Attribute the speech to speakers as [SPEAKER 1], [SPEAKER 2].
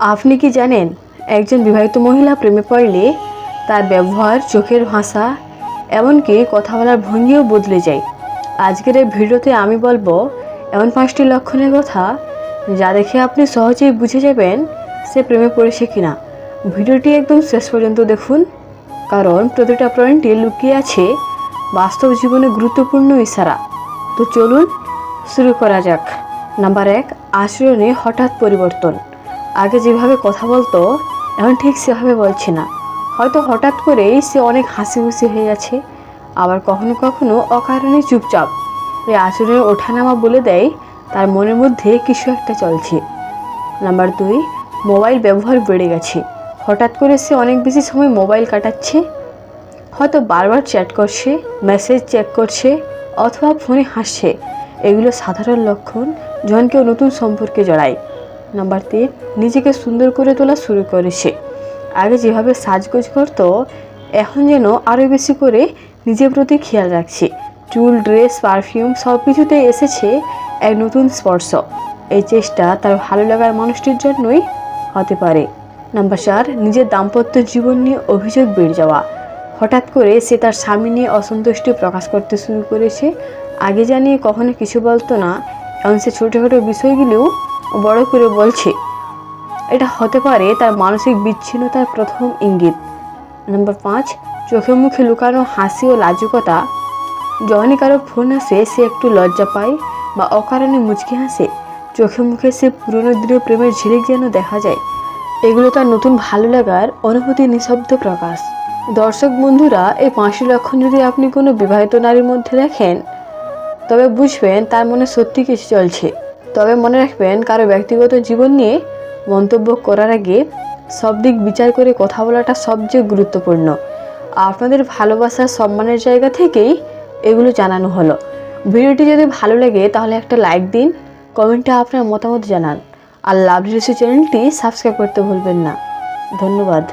[SPEAKER 1] আপনি কি জানেন, একজন বিবাহিত মহিলা প্রেমে পড়লে তার ব্যবহার, চোখের ভাষা, এমনকি কথা বলার ভঙ্গিও বদলে যায়। আজকের এই ভিডিওতে আমি বলব, এমন পাঁচটি লক্ষণের কথা যা দেখে আপনি সহজেই বুঝে যাবেন সে প্রেমে পড়েছে কিনা। ভিডিওটি একদম শেষ পর্যন্ত দেখুন, কারণ প্রতিটা পয়েন্টে লুকিয়ে আছে বাস্তব জীবনে গুরুত্বপূর্ণ ইশারা। তো চলুন শুরু করা যাক। নাম্বার এক, আচরণে হঠাৎ পরিবর্তন। আগে যেভাবে কথা বলতো, এখন ঠিক সেভাবে বলছে না। হয়তো হঠাৎ করেই সে অনেক হাসি খুশি হয়ে গেছে, আবার কখনো কখনো অকারণে চুপচাপ। এই আচরণের ওঠানামা বলে দেয়, তার মনের মধ্যে কিছু একটা চলছে। নাম্বার দুই, মোবাইল ব্যবহার বেড়ে গেছে। হঠাৎ করে সে অনেক বেশি সময় মোবাইল কাটাচ্ছে। হয়তো বারবার চ্যাট করছে, মেসেজ চেক করছে, অথবা ফোনে হাসছে। এগুলো সাধারণ লক্ষণ যখন কেউ নতুন সম্পর্কে জড়ায়। নাম্বার তিন, নিজেকে সুন্দর করে তোলা শুরু করেছে আগে যেভাবে সাজগোজ করতো, এখন যেন আরও বেশি করে নিজের প্রতি খেয়াল রাখছে। চুল, ড্রেস, পারফিউম সব কিছুতেই এসেছে এক নতুন স্পর্শ। এই চেষ্টা তার ভালো লাগার মানুষটির জন্যই হতে পারে। নাম্বার চার, নিজের দাম্পত্য জীবন নিয়ে অভিযোগ বেড়ে যাওয়া। হঠাৎ করে সে তার স্বামী নিয়ে অসন্তুষ্টি প্রকাশ করতে শুরু করেছে। আগে জানিয়ে কখনো কিছু বলতো না, এখন সে ছোটোখাটো বিষয়গুলিও বড় করে বলছে, এটা হতে পারে তার মানসিক বিচ্ছিন্নতার প্রথম ইঙ্গিত। নম্বর পাঁচ, চোখে মুখে লুকানো হাসি ও লাজুকতা। যখনই কারও ফোন আসে, সে একটু লজ্জা পায় বা অকারণে মুচকি হাসে। চোখে মুখে সে পুরনো দিনের প্রেমের ঝিলিক যেন দেখা যায়। এগুলো তার নতুন ভালো লাগার অনুভূতি নিঃশব্দ প্রকাশ। দর্শক বন্ধুরা, এই পাঁচটি লক্ষণ যদি আপনি কোনো বিবাহিত নারীর মধ্যে দেখেন, তবে বুঝবেন তার মনে সত্যি কিছু চলছে। তবে মনে রাখবেন, কারও ব্যক্তিগত জীবন নিয়ে মন্তব্য করার আগে সব দিক বিচার করে কথা বলাটা সবচেয়ে গুরুত্বপূর্ণ। আপনাদের ভালোবাসা, সম্মানের জায়গা থেকেই এগুলো জানানো হলো। ভিডিওটি যদি ভালো লাগে, তাহলে একটা লাইক দিন, কমেন্টে আপনার মতামত জানান। আর লাভ রিলেশন চ্যানেলটি সাবস্ক্রাইব করতে ভুলবেন না। ধন্যবাদ।